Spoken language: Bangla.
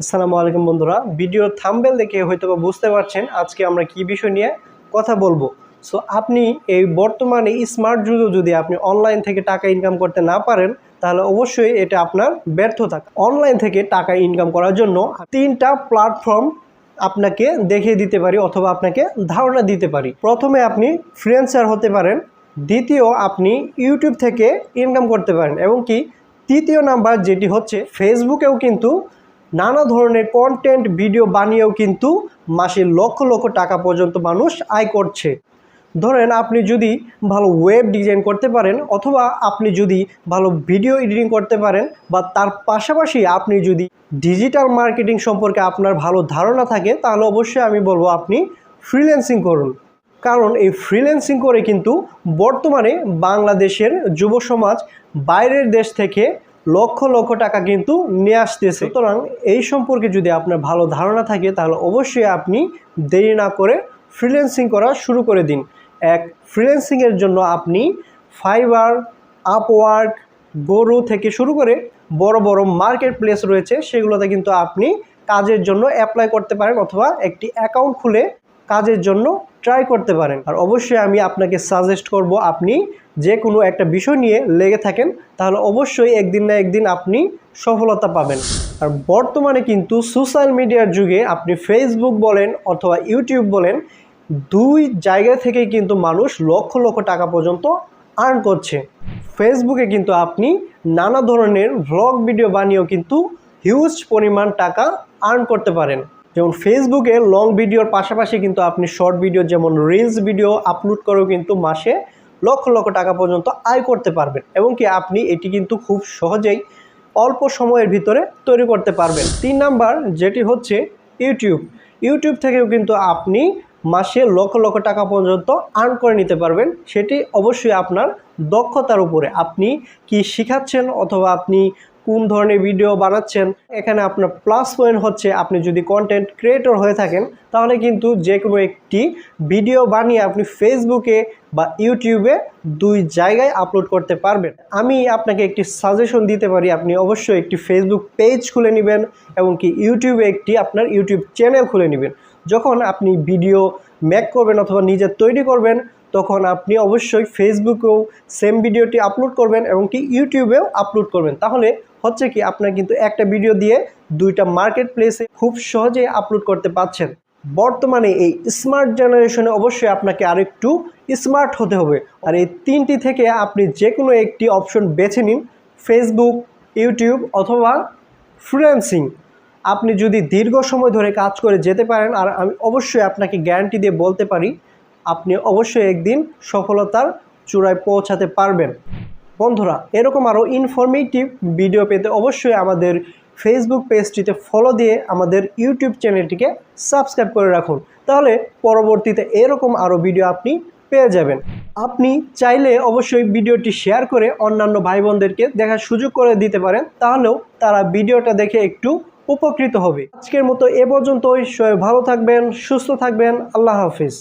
আসসালামু আলাইকুম বন্ধুরা। ভিডিওর থাম্বেল দেখে হয়তো বুঝতে পারছেন আজকে আমরা কি বিষয় নিয়ে কথা বলব। সো আপনি এই বর্তমানে স্মার্ট যুগেও যদি আপনি অনলাইন থেকে টাকা ইনকাম করতে না পারেন, তাহলে অবশ্যই এটা আপনার ব্যর্থ ব্যর্থতা। অনলাইন থেকে টাকা ইনকাম করার জন্য তিনটা প্ল্যাটফর্ম আপনাকে দেখিয়ে দিতে পারি অথবা আপনাকে ধারণা দিতে পারি। প্রথমে আপনি ফ্রিল্যান্সার হতে পারেন, দ্বিতীয় আপনি ইউটিউব থেকে ইনকাম করতে পারেন এবং কি, তৃতীয় নাম্বার যেটি হচ্ছে ফেসবুকেও কিন্তু নানা ধরনের কন্টেন্ট ভিডিও বানিয়েও কিন্তু মাসে লক্ষ লক্ষ টাকা পর্যন্ত মানুষ আয় করছে। ধরেন আপনি যদি ভালো ওয়েব ডিজাইন করতে পারেন অথবা আপনি যদি ভালো ভিডিও এডিটিং করতে পারেন বা তার পাশাপাশি আপনি যদি ডিজিটাল মার্কেটিং সম্পর্কে আপনার ভালো ধারণা থাকে, তাহলে অবশ্যই আমি বলব আপনি ফ্রিল্যান্সিং করুন। কারণ এই ফ্রিল্যান্সিং করে কিন্তু বর্তমানে বাংলাদেশের যুব সমাজ বাইরের দেশ থেকে লক্ষ লক্ষ টাকা কিন্তু নিয়ে আসতেছে। সুতরাং এই সম্পর্কে যদি আপনার ভালো ধারণা থাকে, তাহলে অবশ্যই আপনি দেরি না করে ফ্রিল্যান্সিং করা শুরু করে দিন। এক ফ্রিল্যান্সিংয়ের জন্য আপনি ফাইবার আপওয়ার্ক গরু থেকে শুরু করে বড় বড় মার্কেট প্লেস রয়েছে, সেগুলোতে কিন্তু আপনি কাজের জন্য অ্যাপ্লাই করতে পারেন অথবা একটি অ্যাকাউন্ট খুলে কাজের জন্য ট্রাই করতে পারেন। আর অবশ্যই আমি আপনাকে সাজেস্ট করব, আপনি যে কোনো একটা বিষয় নিয়ে লেগে থাকেন, তাহলে অবশ্যই একদিন না একদিন আপনি সফলতা পাবেন। আর বর্তমানে কিন্তু সোশ্যাল মিডিয়ার যুগে আপনি ফেসবুক বলেন অথবা ইউটিউব বলেন, দুই জায়গা থেকেই কিন্তু মানুষ লক্ষ লক্ষ টাকা পর্যন্ত আর্ন করছে। ফেসবুকে কিন্তু আপনি নানা ধরনের ভ্লগ ভিডিও বানিয়েও কিন্তু হিউজ পরিমাণ টাকা আর্ন করতে পারেন। যেমন ফেসবুকে লং ভিডিওর পাশাপাশি কিন্তু আপনি শর্ট ভিডিও যেমন রিলস ভিডিও আপলোড করেও কিন্তু মাসে লক্ষ লক্ষ টাকা পর্যন্ত আয় করতে পারবেন এবং কি আপনি এটি কিন্তু খুব সহজেই অল্প সময়ের ভিতরে তৈরি করতে পারবেন। তিন নাম্বার যেটি হচ্ছে ইউটিউব। ইউটিউব থেকেও কিন্তু আপনি মাসে লক্ষ লক্ষ টাকা পর্যন্ত আর্ন করে নিতে পারবেন। সেটি অবশ্যই আপনার দক্ষতার উপরে। আপনি কি শিখাচ্ছেন অথবা আপনি কোন ধরনের ভিডিও বানাচ্ছেন? এখানে আপনার প্লাস পয়েন্ট হচ্ছে আপনি যদি কন্টেন্ট ক্রিয়েটর হয়ে থাকেন, তাহলে কিন্তু যে কোনো একটি ভিডিও বানিয়ে আপনি ফেসবুকে বা ইউটিউবে দুই জায়গায় আপলোড করতে পারবেন। আমি আপনাকে একটি সাজেশন দিতে পারি, আপনি অবশ্যই একটি ফেসবুক পেজ খুলে নেবেন এবং কি ইউটিউবে একটি আপনার ইউটিউব চ্যানেল খুলে নেবেন। যখন আপনি ভিডিও মেক করবেন অথবা নিজে তৈরি করবেন, তখন আপনি অবশ্যই ফেসবুকেও সেম ভিডিওটি আপলোড করবেন এবং কি ইউটিউবেও আপলোড করবেন। তাহলে হচ্ছে কি, আপনার কিন্তু একটা ভিডিও দিয়ে দুইটা মার্কেট প্লেসে খুব সহজে আপলোড করতে পারছেন। বর্তমানে এই স্মার্ট জেনারেশনে অবশ্যই আপনাকে আরেকটু স্মার্ট হতে হবে। আর এই তিনটি থেকে আপনি যে কোনো একটি অপশন বেছে নিন ফেসবুক ইউটিউব অথবা ফ্রিল্যান্সিং আপনি যদি দীর্ঘ সময় ধরে কাজ করে যেতে পারেন, আর আমি অবশ্যই আপনাকে গ্যারান্টি দিয়ে বলতে পারি, আপনি অবশ্যই একদিন সফলতার চূড়ায় পৌঁছাতে পারবেন। বন্ধুরা, এরকম আরও ইনফরমেটিভ ভিডিও পেতে অবশ্যই আমাদের ফেসবুক পেজটিতে ফলো দিয়ে আমাদের ইউটিউব চ্যানেলটিকে সাবস্ক্রাইব করে রাখুন। তাহলে পরবর্তীতে এরকম আরও ভিডিও আপনি পেয়ে যাবেন। আপনি চাইলে অবশ্যই ভিডিওটি শেয়ার করে অন্যান্য ভাই বোনদেরকে দেখার সুযোগ করে দিতে পারেন, তাহলেও তারা ভিডিওটা দেখে একটু উপকৃত হবে। আজকের মতো এ পর্যন্তই। সবাই ভালো থাকবেন, সুস্থ থাকবেন। আল্লাহ হাফিজ।